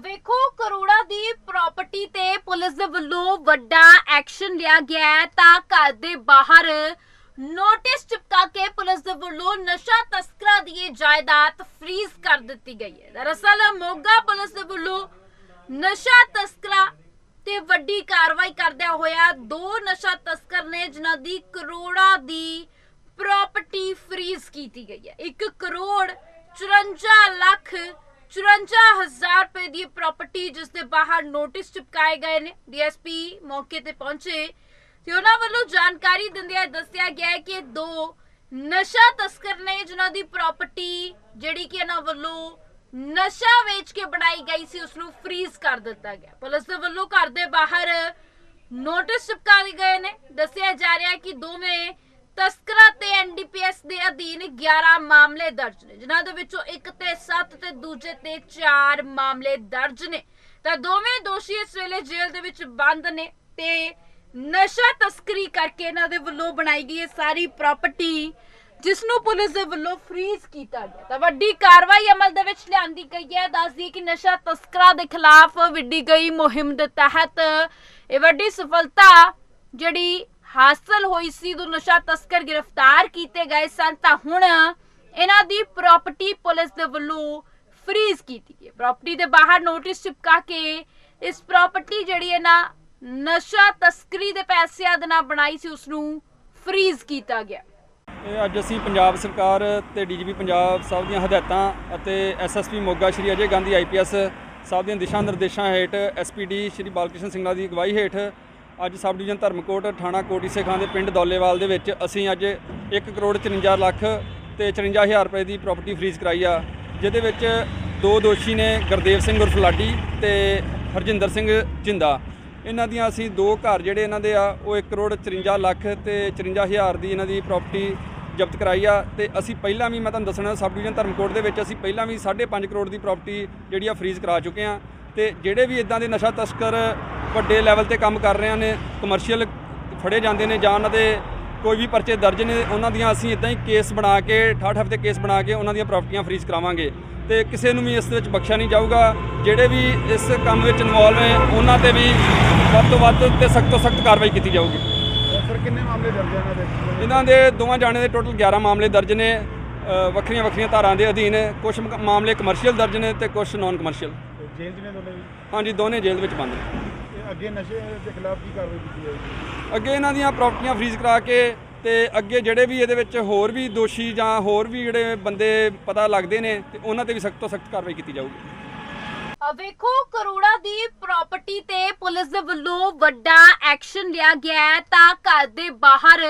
ਵੇਖੋ, ਕਰੋੜਾਂ ਦੀ ਪ੍ਰਾਪਰਟੀ ਤੇ ਪੁਲਿਸ ਦੇ ਵੱਲੋਂ ਵੱਡਾ ਐਕਸ਼ਨ ਲਿਆ ਗਿਆ ਹੈ ਤਾਂ ਘਰ ਦੇ ਬਾਹਰ ਨੋਟਿਸ ਚਿਪਕਾ ਕੇ ਪੁਲਿਸ ਦੇ ਵੱਲੋਂ ਨਸ਼ਾ ਤਸਕਰਾਂ ਦੀ ਇਹ ਜਾਇਦਾਦ ਫ੍ਰੀਜ਼ ਕਰ ਦਿੱਤੀ ਗਈ ਹੈ। ਦਰਅਸਲ ਮੋਗਾ ਪੁਲਿਸ ਦੇ ਵੱਲੋਂ ਨਸ਼ਾ ਤਸਕਰਾਂ ਤੇ ਵੱਡੀ ਕਾਰਵਾਈ ਕਰਦਿਆਂ ਹੋਇਆ ਦੋ ਨਸ਼ਾ ਤਸਕਰ ਨੇ ਜਿਨ੍ਹਾਂ ਦੀ ਕਰੋੜਾਂ ਦੀ ਪ੍ਰਾਪਰਟੀ ਫ੍ਰੀਜ਼ ਕੀਤੀ ਗਈ ਹੈ। 1 ਕਰੋੜ 54 ਲੱਖ 54000 ਰੁਪਏ ਦੀ ਪ੍ਰਾਪਰਟੀ ਜਿਸ ਦੇ ਬਾਹਰ ਨੋਟਿਸ ਚਿਪਕਾਏ ਗਏ ਨੇ। ਡੀਐਸਪੀ ਮੌਕੇ ਤੇ ਪਹੁੰਚੇ ਤੇ ਉਹਨਾਂ ਵੱਲੋਂ ਜਾਣਕਾਰੀ ਦਿੰਦਿਆਂ ਦੱਸਿਆ ਗਿਆ ਕਿ ਦੋ ਨਸ਼ਾ ਤਸਕਰ ਨੇ ਜਿਨ੍ਹਾਂ ਦੀ ਪ੍ਰਾਪਰਟੀ ਜਿਹੜੀ ਕਿ ਇਹਨਾਂ ਵੱਲੋਂ ਨਸ਼ਾ ਵੇਚ ਕੇ ਬਣਾਈ ਗਈ ਸੀ ਉਸ ਨੂੰ ਫ੍ਰੀਜ਼ ਕਰ ਦਿੱਤਾ ਗਿਆ। ਪੁਲਿਸ ਦੇ ਵੱਲੋਂ ਘਰ ਦੇ ਬਾਹਰ ਨੋਟਿਸ ਚਿਪਕਾ ਗਏ ਨੇ। ਦੱਸਿਆ ਜਾ ਰਿਹਾ ਕਿ ਦੋਵੇਂ ਤਸਕਰਾਂ ਤੇ ਐਨਡੀਪੀਐਸ ਦੇ ਅਧੀਨ 11 ਮਾਮਲੇ ਦਰਜ ਨੇ, ਜਿਨ੍ਹਾਂ ਦੇ ਵਿੱਚੋਂ ਇੱਕ ਤੇ 7 ਤੇ ਦੂਜੇ ਤੇ 4 ਮਾਮਲੇ ਦਰਜ ਨੇ। ਤਾਂ ਦੋਵੇਂ ਦੋਸ਼ੀ ਇਸ ਵੇਲੇ ਜੇਲ੍ਹ ਦੇ ਵਿੱਚ ਬੰਦ ਨੇ ਤੇ ਨਸ਼ਾ ਤਸਕਰੀ ਕਰਕੇ ਇਹਨਾਂ ਦੇ ਵੱਲੋਂ ਬਣਾਈ ਗਈ ਇਹ ਸਾਰੀ ਪ੍ਰਾਪਰਟੀ ਜਿਸ ਨੂੰ ਪੁਲਿਸ ਦੇ ਵੱਲੋਂ ਫ੍ਰੀਜ਼ ਕੀਤਾ ਗਿਆ। ਤਾਂ ਵੱਡੀ ਕਾਰਵਾਈ ਅਮਲ ਦੇ ਵਿੱਚ ਲਿਆਂਦੀ ਗਈ ਹੈ। ਦੱਸਦੀ ਕਿ ਨਸ਼ਾ ਤਸਕਰਾਂ ਦੇ ਖਿਲਾਫ ਵਿੱਢੀ ਗਈ ਮੁਹਿੰਮ ਦੇ ਤਹਿਤ ਇਹ ਵੱਡੀ ਸਫਲਤਾ ਜਿਹੜੀ ਹਾਸਲ ਹੋਈ ਸੀ ਦੋ ਨਸ਼ਾ ਤਸਕਰ ਗ੍ਰਿਫਤਾਰ ਕੀਤੇ ਗਏ ਸਨ, ਤਾਂ ਹੁਣ ਇਹਨਾਂ ਦੀ ਪ੍ਰਾਪਰਟੀ ਪੁਲਿਸ ਦੇ ਵੱਲੋਂ ਫ੍ਰੀਜ਼ ਕੀਤੀ ਗਈ ਪ੍ਰਾਪਰਟੀ ਦੇ ਬਾਹਰ ਨੋਟਿਸ ਚਿਪਕਾ ਕੇ ਇਸ ਪ੍ਰਾਪਰਟੀ ਜਿਹੜੀ ਹੈ ਨਾ ਨਸ਼ਾ ਤਸਕਰੀ ਦੇ ਪੈਸਿਆਂ ਦੇ ਨਾਲ ਬਣਾਈ ਸੀ ਉਸ ਨੂੰ ਫ੍ਰੀਜ਼ ਕੀਤਾ ਗਿਆ। ਇਹ ਅੱਜ ਅਸੀਂ ਪੰਜਾਬ ਸਰਕਾਰ ਤੇ ਡੀਜੀਪੀ ਪੰਜਾਬ ਸਾਹਿਬ ਦੀਆਂ ਹਦਾਇਤਾਂ ਅਤੇ ਐਸਐਸਪੀ ਮੋਗਾ ਸ਼੍ਰੀ ਅਜੇ ਗਾਂਧੀ ਆਈਪੀਐਸ ਸਾਹਿਬ ਦੀਆਂ ਦਿਸ਼ਾ ਨਿਰਦੇਸ਼ਾਂ ਹੇਠ ਐਸਪੀਡੀ ਸ਼੍ਰੀ ਬਾਲਕ੍ਰਿਸ਼ਨ ਸਿੰਘਲਾ ਦੀ ਅਗਵਾਈ ਹੇਠ ਅੱਜ ਸਬ ਡਿਵੀਜ਼ਨ ਧਰਮਕੋਟ ਥਾਣਾ ਕੋਟੀ ਸੇਖਾਂ ਦੇ ਪਿੰਡ ਦੌਲੇਵਾਲ ਦੇ ਵਿੱਚ ਅਸੀਂ ਅੱਜ 1 ਕਰੋੜ 54 ਲੱਖ ਤੇ 54000 ਰੁਪਏ ਦੀ ਪ੍ਰਾਪਰਟੀ ਫ੍ਰੀਜ਼ ਕਰਾਈ ਆ, ਜਿਹਦੇ ਵਿੱਚ ਦੋ ਦੋਸ਼ੀ ਨੇ ਗੁਰਦੇਵ ਸਿੰਘ ਉਰਫ ਲਾਡੀ ਤੇ ਹਰਜਿੰਦਰ ਸਿੰਘ ਜਿੰਦਾ। ਇਹਨਾਂ ਦੀਆਂ ਅਸੀਂ ਦੋ ਘਰ ਜਿਹੜੇ ਇਹਨਾਂ ਦੇ ਆ, ਉਹ 1 ਕਰੋੜ 54 ਲੱਖ ਤੇ 54000 ਦੀ ਇਹਨਾਂ ਦੀ ਪ੍ਰਾਪਰਟੀ ਜ਼ਬਤ ਕਰਾਈ ਆ ਤੇ ਅਸੀਂ ਪਹਿਲਾਂ ਵੀ ਮੈਂ ਤੁਹਾਨੂੰ ਦੱਸਣਾ, ਸਬ ਡਿਵੀਜ਼ਨ ਧਰਮਕੋਟ ਦੇ ਵਿੱਚ ਅਸੀਂ ਪਹਿਲਾਂ ਵੀ 5.5 ਕਰੋੜ ਦੀ ਪ੍ਰਾਪਰਟੀ ਜਿਹੜੀ ਆ ਫ੍ਰੀਜ਼ ਕਰਾ ਚੁੱਕੇ ਆ ਤੇ ਜਿਹੜੇ ਵੀ ਇਦਾਂ ਦੇ ਨਸ਼ਾ ਤਸਕਰ ਵੱਡੇ ਲੈਵਲ ਤੇ ਕੰਮ ਕਰ ਰਹੇ ਨੇ ਕਮਰਸ਼ੀਅਲ ਫੜੇ ਜਾਂਦੇ ਨੇ ਜਾਂ ਉਹਨਾਂ ਦੇ ਕੋਈ ਵੀ ਪਰਚੇ ਦਰਜ ਨੇ ਉਹਨਾਂ ਦੀਆਂ ਅਸੀਂ ਇਦਾਂ ਹੀ ਕੇਸ ਬਣਾ ਕੇ 68 ਹਫ਼ਤੇ ਕੇਸ ਬਣਾ ਕੇ ਉਹਨਾਂ ਦੀਆਂ ਪ੍ਰਾਪਰਟੀਆਂ ਫ੍ਰੀਜ਼ ਕਰਾਵਾਂਗੇ। ਤੇ ਕਿਸੇ ਨੂੰ ਵੀ ਇਸ ਦੇ ਵਿੱਚ ਬਖਸ਼ਿਆ ਨਹੀਂ ਜਾਊਗਾ। ਜਿਹੜੇ ਵੀ ਇਸ ਕੰਮ ਵਿੱਚ ਇਨਵੋਲਵ ਨੇ ਉਹਨਾਂ ਤੇ ਵੀ ਵੱਧ ਤੋਂ ਵੱਧ ਤੇ ਸਖਤ ਤੋਂ ਸਖਤ ਕਾਰਵਾਈ ਕੀਤੀ ਜਾਊਗੀ। ਸਰ ਕਿੰਨੇ ਮਾਮਲੇ ਦਰਜ ਹਨ ਇਹਦੇ? ਇਹਨਾਂ ਦੇ ਦੋਵਾਂ ਜਾਣੇ ਦੇ ਟੋਟਲ 11 ਮਾਮਲੇ ਦਰਜ ਨੇ। ਵੱਖਰੀਆਂ ਵੱਖਰੀਆਂ ਧਾਰਾਂ ਦੇ ਅਧੀਨ ਕੁਝ ਮਾਮਲੇ ਕਮਰਸ਼ੀਅਲ ਦਰਜ ਨੇ ਤੇ ਕੁਝ ਨਾਨ ਕਮਰਸ਼ੀਅਲ ਜੇਲ੍ਹ ਨੇ ਦੋਨੇ ਹਾਂਜੀ ਦੋਨੇ ਜੇਲ੍ਹ ਵਿੱਚ ਬੰਦ ਨੇ। ਅੱਗੇ ਨਸ਼ੇ ਦੇ ਖਿਲਾਫ ਕੀ ਕਾਰਵਾਈ ਕੀਤੀ ਜਾਏਗੀ ਅੱਗੇ ਇਹਨਾਂ ਦੀਆਂ ਪ੍ਰਾਪਰਟੀਆਂ ਫ੍ਰੀਜ਼ ਕਰਾ ਕੇ ਤੇ ਅੱਗੇ ਜਿਹੜੇ ਵੀ ਇਹਦੇ ਵਿੱਚ ਹੋਰ ਵੀ ਦੋਸ਼ੀ ਜਾਂ ਹੋਰ ਵੀ ਜਿਹੜੇ ਬੰਦੇ ਪਤਾ ਲੱਗਦੇ ਨੇ ਤੇ ਉਹਨਾਂ ਤੇ ਵੀ ਸਖਤ ਤੋਂ ਸਖਤ ਕਾਰਵਾਈ ਕੀਤੀ ਜਾਊਗੀ। ਆ ਵੇਖੋ ਕਰੋੜਾਂ ਦੀ ਪ੍ਰਾਪਰਟੀ ਤੇ ਪੁਲਿਸ ਦੇ ਵੱਲੋਂ ਵੱਡਾ ਐਕਸ਼ਨ ਲਿਆ ਗਿਆ ਹੈ ਤਾਂ ਘਰ ਦੇ ਬਾਹਰ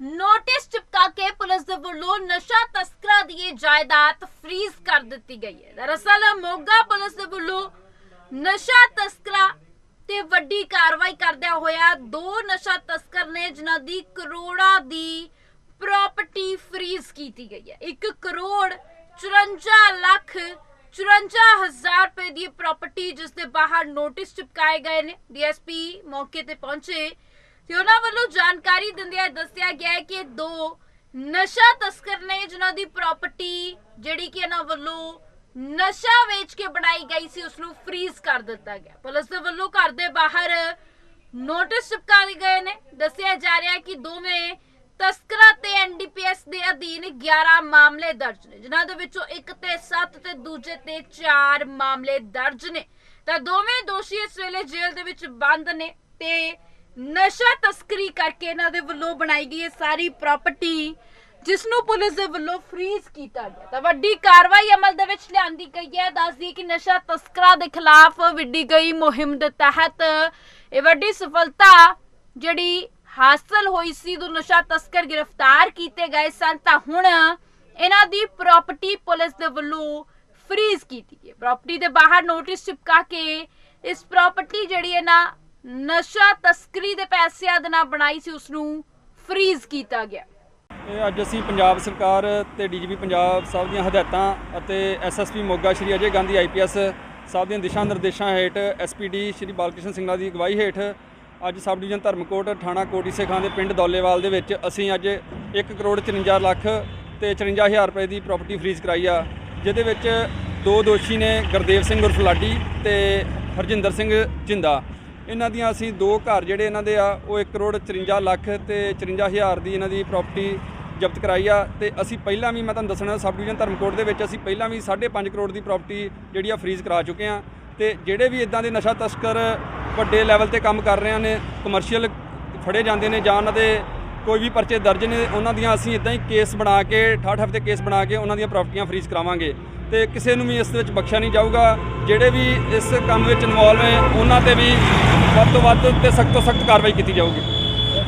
ਨੋਟਿਸ ਚਿਪਕਾ ਕੇ ਪੁਲਿਸ ਦੇ ਵੱਲੋਂ ਨਸ਼ਾ ਤਸਕਰਾਂ ਦੀ ਜਾਇਦਾਦ ਫ੍ਰੀਜ਼ ਕਰ ਦਿੱਤੀ ਗਈ ਹੈ। ਦਰਅਸਲ ਮੋਗਾ ਪੁਲਿਸ ਦੇ ਵੱਲੋਂ ਨਸ਼ਾ ਤਸਕਰਾਂ ਤੇ ਵੱਡੀ ਕਾਰਵਾਈ ਕਰਦਿਆਂ ਹੋਇਆ ਦੋ ਨਸ਼ਾ ਤਸਕਰ ਨੇ ਜਿਨ੍ਹਾਂ ਦੀ ਕਰੋੜਾਂ ਦੀ ਪ੍ਰਾਪਰਟੀ ਫ੍ਰੀਜ਼ ਕੀਤੀ ਗਈ ਹੈ। 1 ਕਰੋੜ 54 ਲੱਖ 54000 ਰੁਪਏ ਦੀ ਪ੍ਰਾਪਰਟੀ ਜਿਸ ਦੇ ਬਾਹਰ ਨੋਟਿਸ ਚਿਪਕਾਏ ਗਏ ਨੇ। ਡੀਐਸਪੀ ਮੌਕੇ ਤੇ ਪਹੁੰਚੇ ਤੇ ਉਹਨਾਂ ਵੱਲੋਂ ਜਾਣਕਾਰੀ ਦਿੰਦਿਆਂ ਦੱਸਿਆ ਗਿਆ ਕਿ ਦੋ ਨਸ਼ਾ ਤਸਕਰ ਨੇ ਜਿਨ੍ਹਾਂ ਦੀ ਪ੍ਰਾਪਰਟੀ ਜਿਹੜੀ ਕਿ ਇਹਨਾਂ ਵੱਲੋਂ ਨਸ਼ਾ ਵੇਚ ਕੇ ਬਣਾਈ ਗਈ ਸੀ ਉਸ ਨੂੰ ਫ੍ਰੀਜ਼ ਕਰ ਦਿੱਤਾ ਗਿਆ। ਪੁਲਿਸ ਦੇ ਵੱਲੋਂ ਘਰ ਦੇ ਬਾਹਰ ਨੋਟਿਸ ਚਿਪਕਾ ਦਿੱਤੇ ਗਏ ਨੇ। ਦੱਸਿਆ ਜਾ ਰਿਹਾ ਕਿ ਦੋਵੇਂ ਤਸਕਰਾਂ ਤੇ ਐਨਡੀਪੀਐਸ ਦੇ ਅਧੀਨ 11 ਮਾਮਲੇ ਦਰਜ ਨੇ, ਜਿਨ੍ਹਾਂ ਦੇ ਵਿੱਚੋਂ ਇੱਕ ਤੇ 7 ਤੇ ਦੂਜੇ ਤੇ 4 ਮਾਮਲੇ ਦਰਜ ਨੇ। ਤਾਂ ਦੋਵੇਂ ਦੋਸ਼ੀ ਇਸ ਵੇਲੇ ਜੇਲ੍ਹ ਦੇ ਵਿੱਚ ਬੰਦ ਨੇ ਤੇ ਨਸ਼ਾ ਤਸਕਰੀ ਕਰਕੇ ਇਹਨਾਂ ਦੇ ਵੱਲੋਂ ਬਣਾਈ ਗਈ ਇਹ ਸਾਰੀ ਪ੍ਰਾਪਰਟੀ ਜਿਸ ਨੂੰ ਪੁਲਿਸ ਦੇ ਵੱਲੋਂ ਫ੍ਰੀਜ਼ ਕੀਤਾ ਗਿਆ ਤਾਂ ਵੱਡੀ ਕਾਰਵਾਈ ਅਮਲ ਦੇ ਵਿੱਚ ਲਿਆਂਦੀ ਗਈ ਹੈ। ਦੱਸਦੀ ਕਿ ਨਸ਼ਾ ਤਸਕਰਾਂ ਦੇ ਖਿਲਾਫ ਵਿੱਢੀ ਗਈ ਮੁਹਿੰਮ ਦੇ ਤਹਿਤ ਇਹ ਵੱਡੀ ਸਫਲਤਾ ਜਿਹੜੀ ਹਾਸਲ ਹੋਈ ਸੀ ਦੋ ਨਸ਼ਾ ਤਸਕਰ ਗ੍ਰਿਫਤਾਰ ਕੀਤੇ ਗਏ ਸਨ, ਤਾਂ ਹੁਣ ਇਹਨਾਂ ਦੀ ਪ੍ਰਾਪਰਟੀ ਪੁਲਿਸ ਦੇ ਵੱਲੋਂ ਫ੍ਰੀਜ਼ ਕੀਤੀ ਗਈ ਪ੍ਰਾਪਰਟੀ ਦੇ ਬਾਹਰ ਨੋਟਿਸ ਚਿਪਕਾ ਕੇ ਇਸ ਪ੍ਰਾਪਰਟੀ ਜਿਹੜੀ ਹੈ ਨਾ, ਨਸ਼ਾ ਤਸਕਰੀ ਦੇ ਪੈਸਿਆਂ ਦੇ ਨਾਲ ਬਣਾਈ ਸੀ ਉਸ ਨੂੰ ਫ੍ਰੀਜ਼ ਕੀਤਾ ਗਿਆ। ਇਹ ਅੱਜ ਅਸੀਂ ਪੰਜਾਬ ਸਰਕਾਰ ਤੇ ਡੀਜੀਪੀ ਪੰਜਾਬ ਸਾਹਿਬ ਦੀਆਂ ਹਦਾਇਤਾਂ ਅਤੇ ਐਸਐਸਪੀ ਮੋਗਾ ਸ਼੍ਰੀ ਅਜੇ ਗਾਂਧੀ ਆਈਪੀਐਸ ਸਾਹਿਬ ਦੀਆਂ ਦਿਸ਼ਾ ਨਿਰਦੇਸ਼ਾਂ ਹੇਠ ਐਸਪੀਡੀ ਸ਼੍ਰੀ ਬਾਲਕ੍ਰਿਸ਼ਨ ਸਿੰਘਲਾ ਦੀ ਅਗਵਾਈ ਹੇਠ ਅੱਜ ਸਬ ਡਿਵੀਜ਼ਨ ਧਰਮਕੋਟ ਥਾਣਾ ਕੋਟੀ ਸੇਖਾਂ ਦੇ ਪਿੰਡ ਦੌਲੇਵਾਲ ਦੇ ਵਿੱਚ ਅਸੀਂ ਅੱਜ 1 ਕਰੋੜ 54 ਲੱਖ ਤੇ 54000 ਰੁਪਏ ਦੀ ਪ੍ਰਾਪਰਟੀ ਫ੍ਰੀਜ਼ ਕਰਾਈ ਆ, ਜਿਹਦੇ ਵਿੱਚ ਦੋ ਦੋਸ਼ੀ ਨੇ ਗੁਰਦੇਵ ਸਿੰਘ ਉਰਫ ਲਾਡੀ ਤੇ ਹਰਜਿੰਦਰ ਸਿੰਘ ਜਿੰਦਾ। ਇਹਨਾਂ ਦੀਆਂ ਅਸੀਂ ਦੋ ਘਰ ਜਿਹੜੇ ਇਹਨਾਂ ਦੇ ਆ, ਉਹ 1 ਕਰੋੜ 54 ਲੱਖ ਤੇ 54 ਹਜ਼ਾਰ ਦੀ ਇਹਨਾਂ ਦੀ ਪ੍ਰਾਪਰਟੀ ਜ਼ਬਤ ਕਰਾਈ ਆ ਤੇ ਅਸੀਂ ਪਹਿਲਾਂ ਵੀ ਮੈਂ ਤੁਹਾਨੂੰ ਦੱਸਣਾ, ਸਬ ਡਿਵੀਜ਼ਨ ਧਰਮਕੋਟ ਦੇ ਵਿੱਚ ਅਸੀਂ ਪਹਿਲਾਂ ਵੀ 5.5 ਕਰੋੜ ਦੀ ਪ੍ਰਾਪਰਟੀ ਜਿਹੜੀ ਆ ਫਰੀਜ਼ ਕਰਾ ਚੁੱਕੇ ਆ ਤੇ ਜਿਹੜੇ ਵੀ ਇਦਾਂ ਦੇ ਨਸ਼ਾ ਤਸਕਰ ਵੱਡੇ ਲੈਵਲ ਤੇ ਕੰਮ ਕਰ ਰਹੇ ਨੇ ਕਮਰਸ਼ੀਅਲ ਫੜੇ ਜਾਂਦੇ ਨੇ ਜਾਂ ਉਹਨਾਂ ਦੇ ਕੋਈ ਵੀ ਪਰਚੇ ਦਰਜ ਨੇ, ਉਹਨਾਂ ਦੀਆਂ ਅਸੀਂ ਇਦਾਂ ਹੀ ਕੇਸ ਬਣਾ ਕੇ 68 ਹਫ਼ਤੇ ਕੇਸ ਬਣਾ ਕੇ ਉਹਨਾਂ ਦੀਆਂ ਪ੍ਰਾਪਰਟੀਆਂ ਫਰੀਜ਼ ਕਰਾਵਾਂਗੇ। ਤੇ ਕਿਸੇ ਨੂੰ ਵੀ ਇਸ ਵਿੱਚ ਬਖਸ਼ਿਆ ਨਹੀਂ ਜਾਊਗਾ। ਜਿਹੜੇ ਵੀ ਇਸ ਕੰਮ ਵਿੱਚ ਇਨਵੋਲਵ ਹੈ ਉਹਨਾਂ ਤੇ ਵੀ ਵੱਧ ਤੋਂ ਵੱਧ ਤੇ ਸਖਤ ਤੋਂ ਸਖਤ ਕਾਰਵਾਈ ਕੀਤੀ ਜਾਊਗੀ।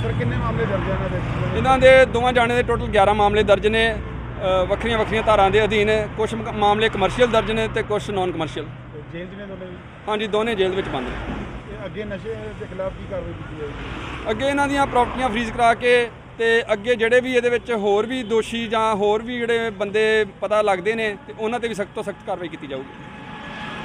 ਸਰ ਕਿੰਨੇ ਮਾਮਲੇ ਦਰਜ ਆ ਇਹਨਾਂ ਦੇ? ਇਹਨਾਂ ਦੇ ਦੋਵਾਂ ਜਾਣੇ ਦੇ ਟੋਟਲ 11 ਮਾਮਲੇ ਦਰਜ ਨੇ ਵੱਖਰੀਆਂ ਵੱਖਰੀਆਂ ਧਾਰਾਂ ਦੇ ਅਧੀਨ ਕੁਝ ਮਾਮਲੇ ਕਮਰਸ਼ੀਅਲ ਦਰਜ ਨੇ ਤੇ ਕੁਝ ਨਾਨ ਕਮਰਸ਼ੀਅਲ ਜੇਲ੍ਹ 'ਚ ਨੇ ਦੋਨੇ ਜੀ? ਹਾਂਜੀ ਦੋਨੇ ਜੇਲ੍ਹ ਵਿੱਚ ਬੰਦ ਨੇ। ਅੱਗੇ ਨਸ਼ੇ ਦੇ ਖਿਲਾਫ ਕੀ ਕਾਰਵਾਈ ਕੀਤੀ ਜਾਏਗੀ? ਅੱਗੇ ਇਹਨਾਂ ਦੀਆਂ ਪ੍ਰਾਪਰਟੀਆਂ ਫਰੀਜ਼ ਕਰਾ ਕੇ ਤੇ ਅੱਗੇ ਜਿਹੜੇ ਵੀ ਇਹਦੇ ਵਿੱਚ ਹੋਰ ਵੀ ਦੋਸ਼ੀ ਜਾਂ ਹੋਰ ਵੀ ਜਿਹੜੇ ਬੰਦੇ ਪਤਾ ਲੱਗਦੇ ਨੇ ਤੇ ਉਹਨਾਂ ਤੇ ਵੀ ਸਖਤ ਤੋਂ ਸਖਤ ਕਾਰਵਾਈ ਕੀਤੀ ਜਾਊਗੀ।